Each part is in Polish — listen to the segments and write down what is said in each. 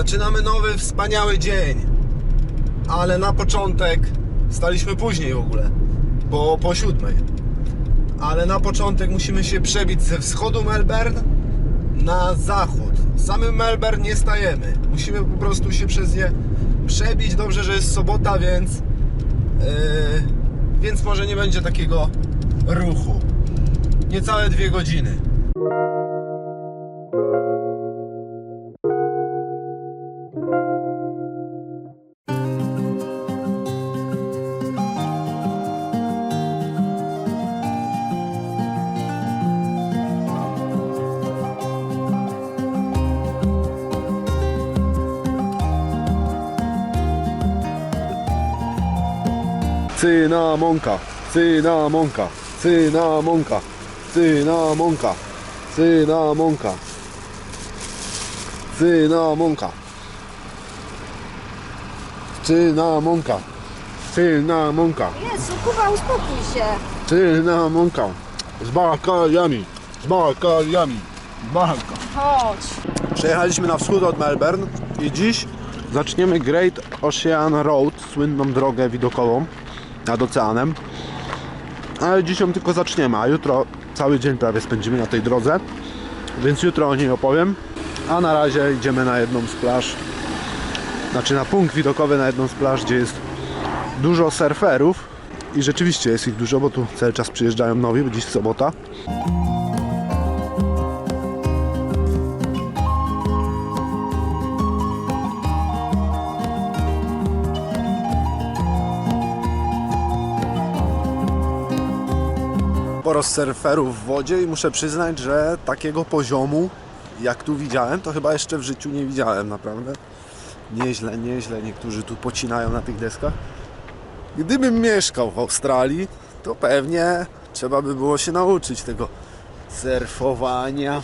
Zaczynamy nowy, wspaniały dzień. Ale na początek staliśmy później w ogóle, bo po siódmej. Ale na początek musimy się przebić ze wschodu Melbourne na zachód. Samym Melbourne nie stajemy. Musimy po prostu się przez nie przebić. Dobrze, że jest sobota, więc yy, więc może nie będzie takiego ruchu. Niecałe dwie godziny. Cynamonka, cynamonka, cynamonka, cynamonka, cynamonka, cynamonka, cynamonka, cynamonka, Jezu, Kuba, uspokój się. cynamonka, z bakaliami, z bakaliami, baka. Chodź. Przejechaliśmy na wschód od Melbourne i dziś zaczniemy Great Ocean Road, słynną drogę widokową nad oceanem. Ale dziś ją tylko zaczniemy, a jutro cały dzień prawie spędzimy na tej drodze, więc jutro o niej opowiem. A na razie idziemy na jedną z plaż, znaczy na punkt widokowy na jedną z plaż, gdzie jest dużo surferów i rzeczywiście jest ich dużo, bo tu cały czas przyjeżdżają nowi, bo dziś sobota. Sporo surferów w wodzie i muszę przyznać, że takiego poziomu jak tu widziałem, to chyba jeszcze w życiu nie widziałem naprawdę. Nieźle, nieźle, niektórzy tu pocinają na tych deskach. Gdybym mieszkał w Australii, to pewnie trzeba by było się nauczyć tego surfowania.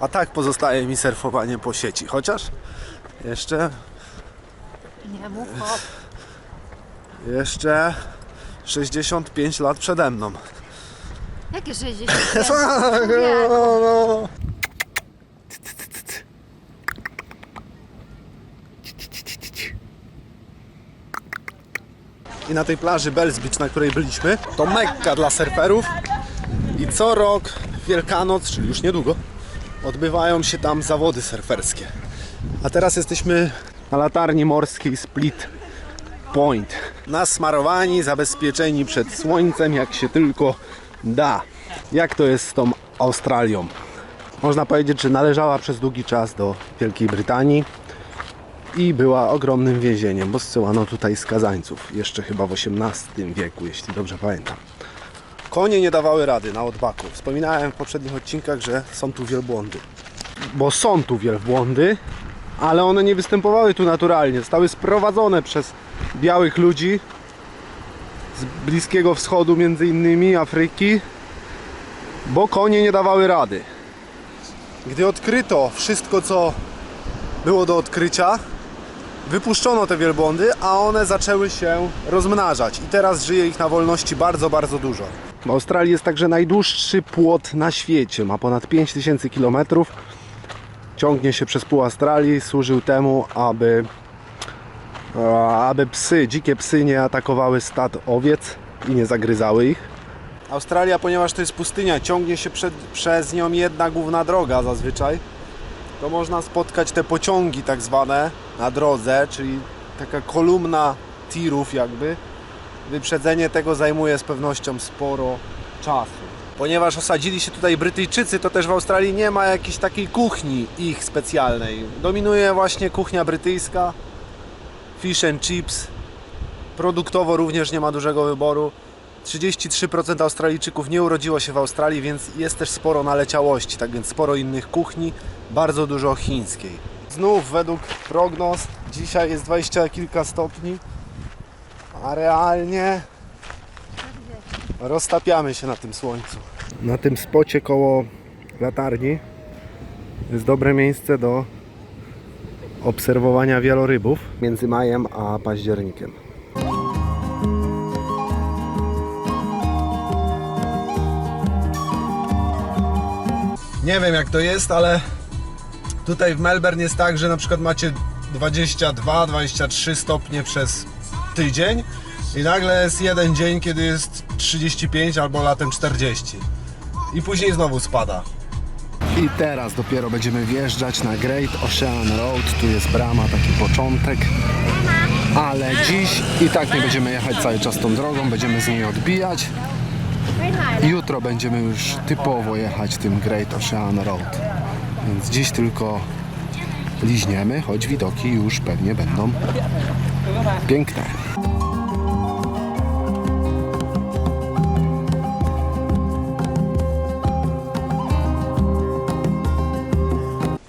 A tak pozostaje mi surfowanie po sieci, chociaż jeszcze, Nie mów hop. jeszcze 65 lat przede mną. Jakie 60? Człowieku. I na tej plaży Bells Beach, na której byliśmy, to mekka dla surferów. I co rok w Wielkanoc, czyli już niedługo, odbywają się tam zawody surferskie. A teraz jesteśmy na latarni morskiej Split Point. Nasmarowani, zabezpieczeni przed słońcem, jak się tylko da. Jak to jest z tą Australią? Można powiedzieć, że należała przez długi czas do Wielkiej Brytanii i była ogromnym więzieniem, bo zsyłano tutaj skazańców, jeszcze chyba w XVIII wieku, jeśli dobrze pamiętam. Konie nie dawały rady na odbaku. Wspominałem w poprzednich odcinkach, że są tu wielbłądy. Bo są tu wielbłądy, ale one nie występowały tu naturalnie. Zostały sprowadzone przez białych ludzi z Bliskiego Wschodu, między innymi Afryki, bo konie nie dawały rady. Gdy odkryto wszystko, co było do odkrycia, wypuszczono te wielbłądy, a one zaczęły się rozmnażać i teraz żyje ich na wolności bardzo, bardzo dużo. W Australii jest także najdłuższy płot na świecie, ma ponad 5000 km. Ciągnie się przez pół Australii, służył temu, aby, aby psy, dzikie psy nie atakowały stad owiec i nie zagryzały ich. Australia, ponieważ to jest pustynia, ciągnie się przed, przez nią jedna główna droga zazwyczaj to można spotkać te pociągi tak zwane na drodze, czyli taka kolumna tirów jakby. Wyprzedzenie tego zajmuje z pewnością sporo czasu. Ponieważ osadzili się tutaj Brytyjczycy, to też w Australii nie ma jakiejś takiej kuchni ich specjalnej. Dominuje właśnie kuchnia brytyjska, fish and chips. Produktowo również nie ma dużego wyboru. 33% Australijczyków nie urodziło się w Australii, więc jest też sporo naleciałości, tak więc sporo innych kuchni, bardzo dużo chińskiej. Znów według prognoz dzisiaj jest 20 kilka stopni, a realnie roztapiamy się na tym słońcu. Na tym spocie koło latarni jest dobre miejsce do obserwowania wielorybów między majem a październikiem. Nie wiem jak to jest, ale Tutaj w Melbourne jest tak, że na przykład macie 22-23 stopnie przez tydzień i nagle jest jeden dzień, kiedy jest 35 albo latem 40 i później znowu spada. I teraz dopiero będziemy wjeżdżać na Great Ocean Road. Tu jest brama, taki początek. Ale dziś i tak nie będziemy jechać cały czas tą drogą, będziemy z niej odbijać. Jutro będziemy już typowo jechać tym Great Ocean Road. Więc dziś tylko liźniemy, choć widoki już pewnie będą piękne.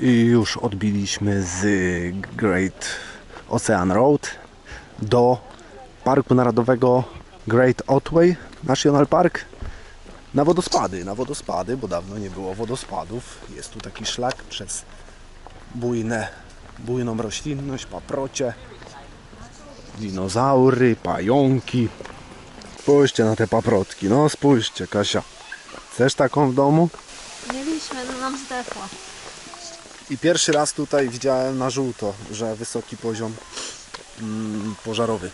I już odbiliśmy z Great Ocean Road do Parku Narodowego Great Otway National Park na wodospady, na wodospady, bo dawno nie było wodospadów. Jest tu taki szlak przez bujne, bujną roślinność, paprocie, dinozaury, pająki. Spójrzcie na te paprotki, no spójrzcie Kasia. Chcesz taką w domu? Mieliśmy, no nam zdechła. I pierwszy raz tutaj widziałem na żółto, że wysoki poziom mm, pożarowy.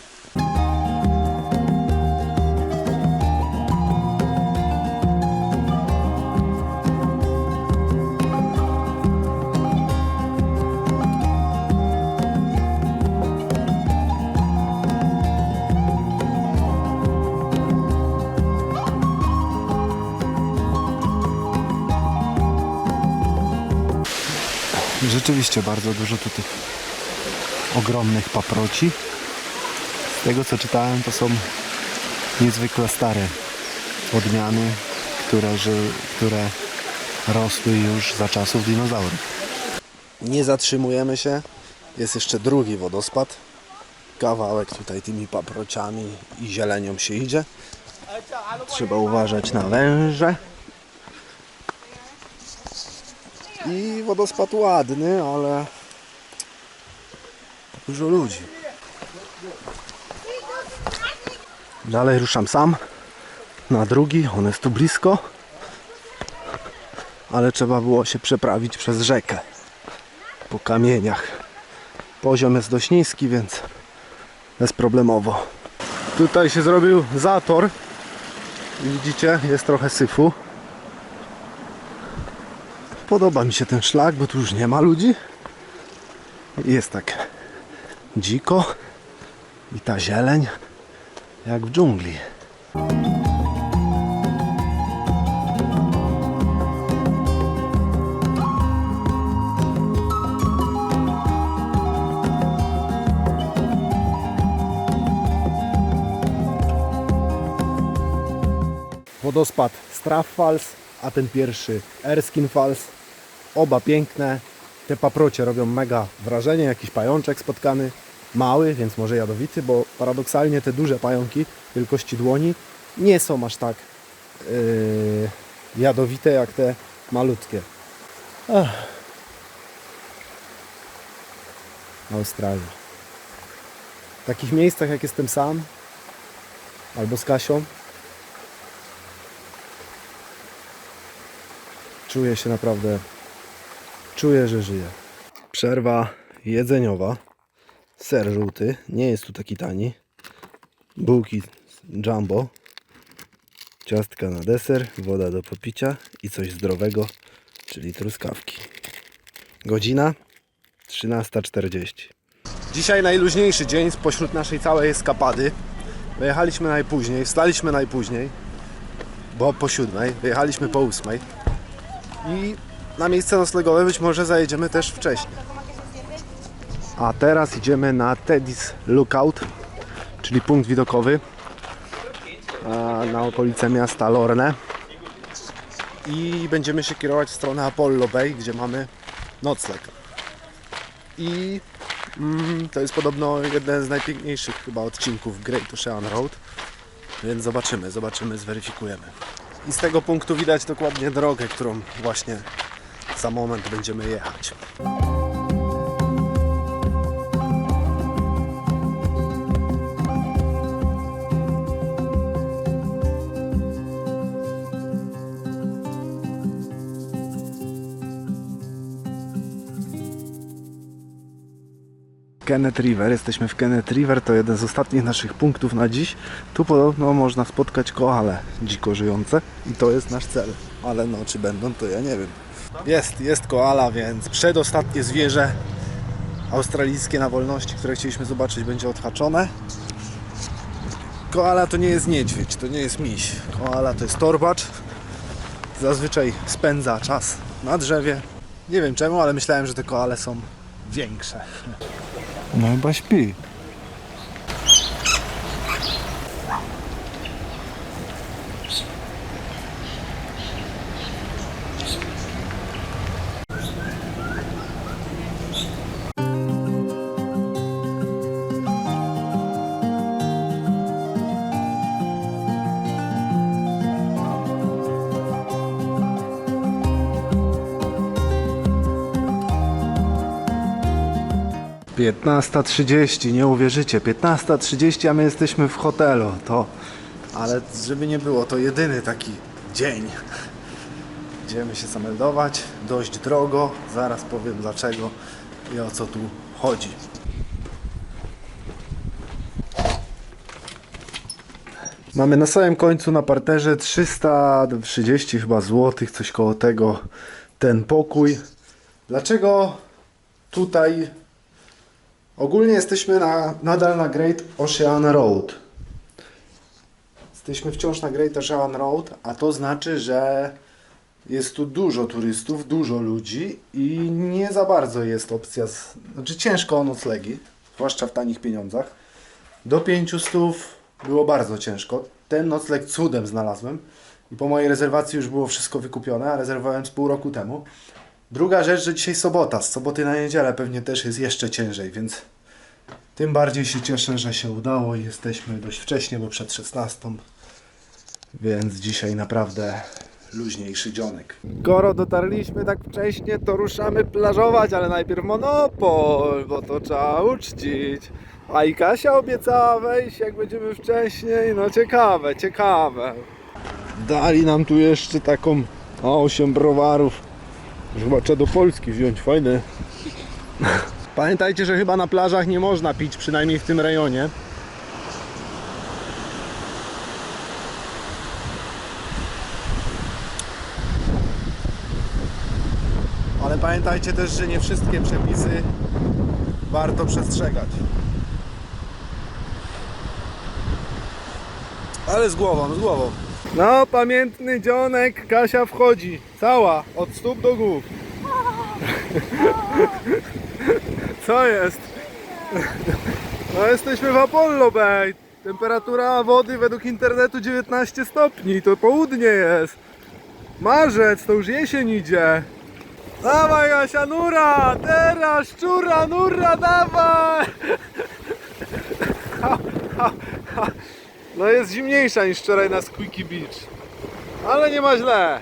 Bardzo dużo tu tych ogromnych paproci. Z tego co czytałem, to są niezwykle stare odmiany, które, które rosły już za czasów dinozaurów. Nie zatrzymujemy się. Jest jeszcze drugi wodospad. Kawałek tutaj tymi paprociami i zielenią się idzie. Trzeba uważać na węże. I wodospad ładny, ale dużo ludzi. Dalej ruszam sam na drugi, on jest tu blisko, ale trzeba było się przeprawić przez rzekę po kamieniach. Poziom jest dość niski, więc bezproblemowo. Tutaj się zrobił zator. Widzicie, jest trochę syfu. Podoba mi się ten szlak, bo tu już nie ma ludzi. Jest tak dziko i ta zieleń jak w dżungli. Wodospad Straff Falls, a ten pierwszy Erskine Falls. Oba piękne. Te paprocie robią mega wrażenie. Jakiś pajączek spotkany. Mały, więc może jadowity, bo paradoksalnie te duże pająki wielkości dłoni nie są aż tak yy, jadowite jak te malutkie. Ach. Australia. W takich miejscach jak jestem sam albo z Kasią czuję się naprawdę, czuję, że żyję. Przerwa jedzeniowa. Ser żółty, nie jest tu taki tani. Bułki jumbo. Ciastka na deser, woda do popicia i coś zdrowego, czyli truskawki. Godzina 13.40. Dzisiaj najluźniejszy dzień spośród naszej całej eskapady. Wyjechaliśmy najpóźniej, wstaliśmy najpóźniej, bo po siódmej, wyjechaliśmy po ósmej i na miejsce noclegowe być może zajedziemy też wcześniej. A teraz idziemy na Teddy's Lookout, czyli punkt widokowy na okolice miasta Lorne. I będziemy się kierować w stronę Apollo Bay, gdzie mamy nocleg. I mm, to jest podobno jeden z najpiękniejszych chyba odcinków Great Ocean Road. Więc zobaczymy, zobaczymy, zweryfikujemy. I z tego punktu widać dokładnie drogę, którą właśnie za moment będziemy jechać. Kenneth River, jesteśmy w Kenneth River, to jeden z ostatnich naszych punktów na dziś. Tu podobno można spotkać koale dziko żyjące i to jest nasz cel. Ale no, czy będą, to ja nie wiem. Jest, jest koala, więc przedostatnie zwierzę australijskie na wolności, które chcieliśmy zobaczyć, będzie odhaczone. Koala to nie jest niedźwiedź, to nie jest miś. Koala to jest torbacz. Zazwyczaj spędza czas na drzewie. Nie wiem czemu, ale myślałem, że te koale są większe. No chyba śpi. Piętnasta trzydzieści, nie uwierzycie, 15.30, a my jesteśmy w hotelu, to, ale żeby nie było, to jedyny taki dzień. Idziemy się zameldować, dość drogo, zaraz powiem dlaczego i o co tu chodzi. Mamy na samym końcu na parterze 330 chyba złotych, coś koło tego, ten pokój. Dlaczego tutaj Ogólnie jesteśmy na, nadal na Great Ocean Road. Jesteśmy wciąż na Great Ocean Road, a to znaczy, że jest tu dużo turystów, dużo ludzi i nie za bardzo jest opcja, z, znaczy ciężko o noclegi, zwłaszcza w tanich pieniądzach. Do 500 było bardzo ciężko. Ten nocleg cudem znalazłem i po mojej rezerwacji już było wszystko wykupione, a rezerwowałem z pół roku temu. Druga rzecz, że dzisiaj sobota. Z soboty na niedzielę pewnie też jest jeszcze ciężej, więc tym bardziej się cieszę, że się udało i jesteśmy dość wcześnie, bo przed 16. Więc dzisiaj naprawdę luźniejszy dzionek. Skoro dotarliśmy tak wcześnie, to ruszamy plażować, ale najpierw monopol, bo to trzeba uczcić. A i Kasia obiecała wejść, jak będziemy wcześniej. No ciekawe, ciekawe. Dali nam tu jeszcze taką o, 8 browarów. Chyba trzeba do Polski wziąć, fajne. Pamiętajcie, że chyba na plażach nie można pić, przynajmniej w tym rejonie. Ale pamiętajcie też, że nie wszystkie przepisy warto przestrzegać. Ale z głową, z głową. No, pamiętny dzionek, Kasia wchodzi. Cała, od stóp do głów. Co jest? No jesteśmy w Apollo Bay. Temperatura wody według internetu 19 stopni. To południe jest. Marzec, to już jesień idzie. Dawaj Kasia, nura! Teraz szczura, nura, dawaj! Ha, ha, ha. No jest zimniejsza niż wczoraj na Squeaky Beach. Ale nie ma źle.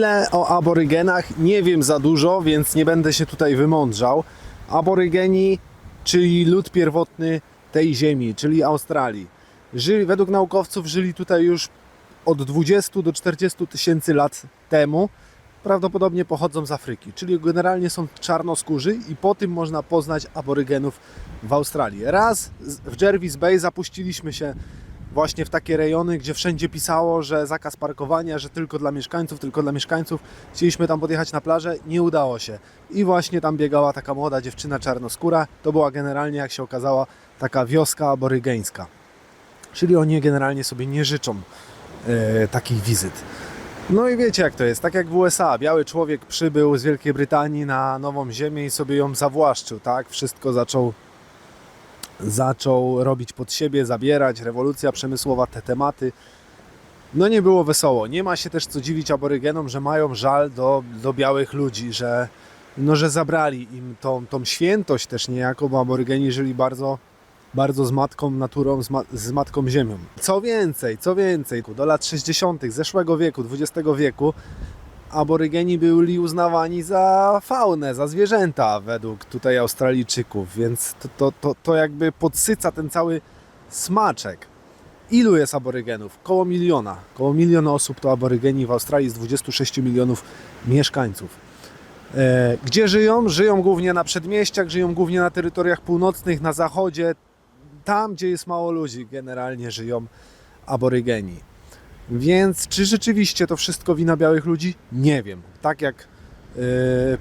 Chwilę o aborygenach. Nie wiem za dużo, więc nie będę się tutaj wymądrzał. Aborygeni, czyli lud pierwotny tej ziemi, czyli Australii. Żyli, według naukowców żyli tutaj już od 20 do 40 tysięcy lat temu. Prawdopodobnie pochodzą z Afryki, czyli generalnie są czarnoskórzy i po tym można poznać aborygenów w Australii. Raz w Jervis Bay zapuściliśmy się właśnie w takie rejony, gdzie wszędzie pisało, że zakaz parkowania, że tylko dla mieszkańców, tylko dla mieszkańców. Chcieliśmy tam podjechać na plażę, nie udało się. I właśnie tam biegała taka młoda dziewczyna czarnoskóra. To była generalnie, jak się okazała, taka wioska aborygeńska. Czyli oni generalnie sobie nie życzą e, takich wizyt. No i wiecie jak to jest, tak jak w USA, biały człowiek przybył z Wielkiej Brytanii na Nową Ziemię i sobie ją zawłaszczył, tak? Wszystko zaczął zaczął robić pod siebie, zabierać, rewolucja przemysłowa, te tematy. No nie było wesoło. Nie ma się też co dziwić aborygenom, że mają żal do, do białych ludzi, że, no, że zabrali im tą, tą świętość też niejako, bo aborygeni żyli bardzo, bardzo z matką naturą, z, ma, z matką ziemią. Co więcej, co więcej, do lat 60. zeszłego wieku, XX wieku, aborygeni byli uznawani za faunę, za zwierzęta według tutaj Australijczyków, więc to, to, to, to jakby podsyca ten cały smaczek. Ilu jest aborygenów? Koło miliona. Koło miliona osób to aborygeni w Australii z 26 milionów mieszkańców. E, Gdzie żyją? Żyją głównie na przedmieściach, żyją głównie na terytoriach północnych, na zachodzie. Tam, gdzie jest mało ludzi, generalnie żyją aborygeni. Więc czy rzeczywiście to wszystko wina białych ludzi? Nie wiem. Tak jak e,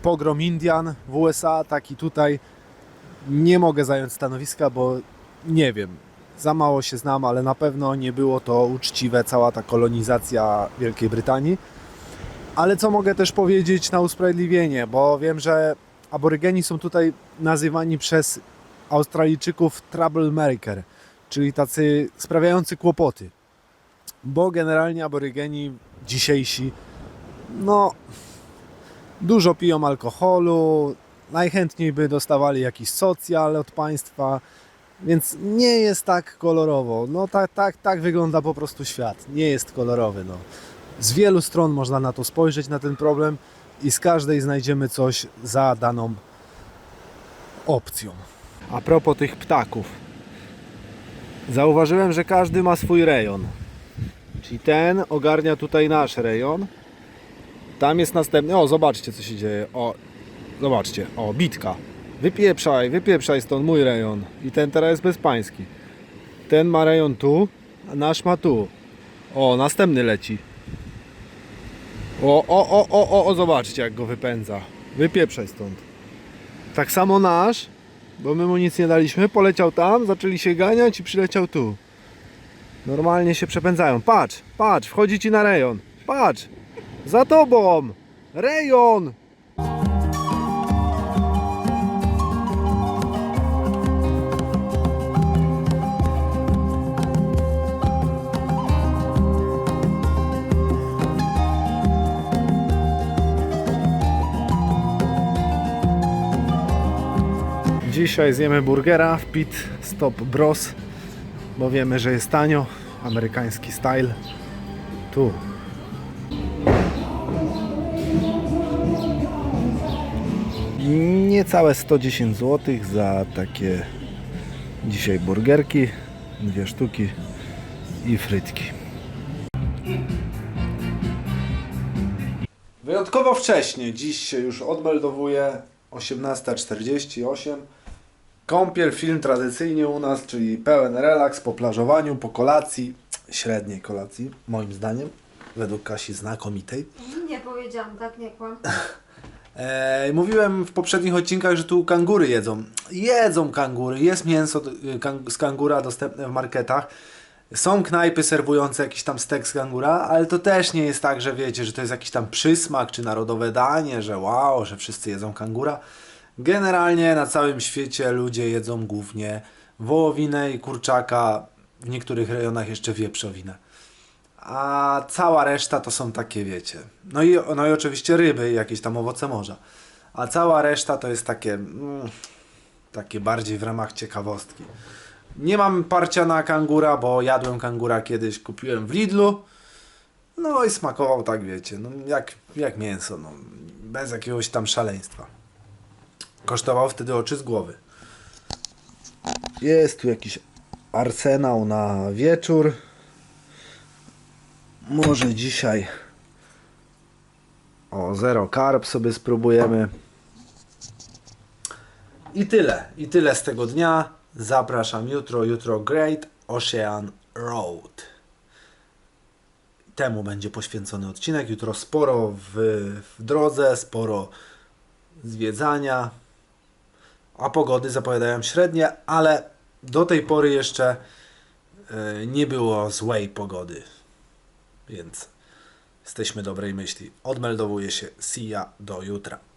pogrom Indian w USA, tak i tutaj nie mogę zająć stanowiska, bo nie wiem. Za mało się znam, ale na pewno nie było to uczciwe, cała ta kolonizacja Wielkiej Brytanii. Ale co mogę też powiedzieć na usprawiedliwienie, bo wiem, że aborygeni są tutaj nazywani przez Australijczyków troublemaker, czyli tacy sprawiający kłopoty. Bo generalnie aborygeni dzisiejsi, no, dużo piją alkoholu, najchętniej by dostawali jakiś socjal od państwa, więc nie jest tak kolorowo. No tak, tak, tak wygląda po prostu świat. Nie jest kolorowy. No. Z wielu stron można na to spojrzeć, na ten problem i z każdej znajdziemy coś za daną opcją. A propos tych ptaków. Zauważyłem, że każdy ma swój rejon. Czyli ten ogarnia tutaj nasz rejon. Tam jest następny. O, zobaczcie co się dzieje. O, zobaczcie. O, bitka. Wypieprzaj, wypieprzaj stąd mój rejon. I ten teraz jest bezpański. Ten ma rejon tu, a nasz ma tu. O, następny leci. O, o, o, o, o, o, zobaczcie jak go wypędza. Wypieprzaj stąd. Tak samo nasz, bo my mu nic nie daliśmy, poleciał tam, zaczęli się ganiać i przyleciał tu. Normalnie się przepędzają. Patrz, patrz, wchodzi ci na rejon. Patrz, za tobą. Rejon. Dzisiaj zjemy burgera w Pit Stop Bros, bo wiemy, że jest tanio, amerykański style. Tu. Niecałe 110 zł za takie dzisiaj burgerki, dwie sztuki i frytki. Wyjątkowo wcześnie, dziś się już odmeldowuje 18.48. Kąpiel, film tradycyjnie u nas, czyli pełen relaks po plażowaniu, po kolacji, średniej kolacji, moim zdaniem, według Kasi znakomitej. Nie powiedziałam, tak nie kłam. E, mówiłem w poprzednich odcinkach, że tu kangury jedzą. Jedzą kangury, jest mięso z kangura dostępne w marketach. Są knajpy serwujące jakiś tam stek z kangura, ale to też nie jest tak, że wiecie, że to jest jakiś tam przysmak czy narodowe danie, że wow, że wszyscy jedzą kangura. Generalnie na całym świecie ludzie jedzą głównie wołowinę i kurczaka, w niektórych rejonach jeszcze wieprzowinę. A cała reszta to są takie, wiecie. No i, no i oczywiście ryby i jakieś tam owoce morza. A cała reszta to jest takie, mm, takie bardziej w ramach ciekawostki. Nie mam parcia na kangura, bo jadłem kangura kiedyś, kupiłem w Lidlu. No i smakował tak, wiecie, no jak, jak mięso, no, bez jakiegoś tam szaleństwa. Kosztował wtedy oczy z głowy. Jest tu jakiś arsenał na wieczór. Może dzisiaj o zero carb sobie spróbujemy. I tyle. I tyle z tego dnia. Zapraszam jutro. Jutro Great Ocean Road. Temu będzie poświęcony odcinek. Jutro sporo w, w drodze, sporo zwiedzania. A pogody zapowiadają średnie, ale do tej pory jeszcze e, nie było złej pogody. Więc jesteśmy dobrej myśli. Odmeldowuję się. Ya do jutra.